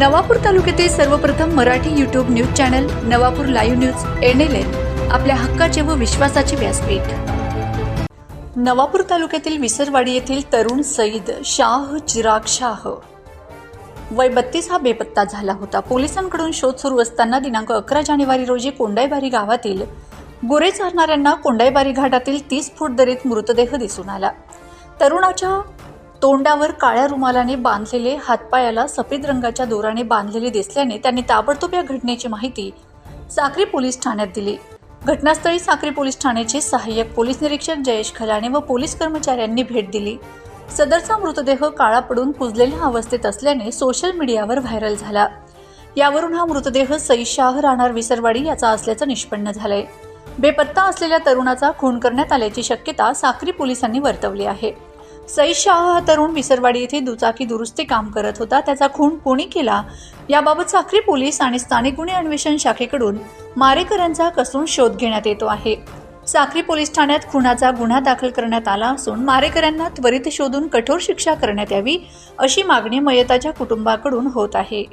नवापूर तालुक्यातील सर्वप्रथम Marathi YouTube news channel Navapur live news N L N आपल्या हक्काचे व विश्वासाचे व्यासपीठ. नवापूर तालुक्यातील विसरवाडी येथील तरुण सईद शाह चिराग शाह वय बत्तीस हा बेपत्ता झाला होता. पोलिसांकडून शोध सुरू असताना दिनांक अकरा जानेवारी रोजी कोंडाईबारी गावातील गोरे चारणाऱ्यांना कोंडाईबारी घाटातील तीस फूट दरीत मृतदेह दिसून आला. तरुणाच्या तोंडावर काळ्या रुमालाने बांधलेले हातपायाला सफेद रंगाच्या दोराने बांधलेले दिसल्याने त्यांनी ताबडतोब या घटनेची माहिती साक्री पोलीस ठाण्यात दिली. घटनास्थळी साक्री पोलीस ठाण्याचे सहाय्यक पोलीस निरीक्षक जयेश खलाणे व पोलीस कर्मचाऱ्यांनी भेट दिली. सदरचा मृतदेह काळा पडून कुजलेल्या अवस्थेत असल्याने सोशल मीडियावर व्हायरल झाला. यावरून हा मृतदेह सई शाह राहणार विसरवाडी याचा असल्याचं निष्पन्न झालंय. बेपत्ता असलेल्या तरुणाचा खून करण्यात आल्याची शक्यता साक्री पोलिसांनी वर्तवली आहे. सई शाह हा तरुण विसरवाडी येथे दुचाकी दुरुस्ती काम करत होता. त्याचा खून कोणी केला? याबाबत साक्री पोलीस आणि स्थानिक गुन्हे अन्वेषण शाखेकडून मारेकरांचा कसून शोध घेण्यात येतो आहे. साक्री पोलीस ठाण्यात खुनाचा गुन्हा दाखल करण्यात आला असून मारेकऱ्यांना त्वरित शोधून कठोर शिक्षा करण्यात यावी अशी मागणी मयताच्या कुटुंबाकडून होत आहे.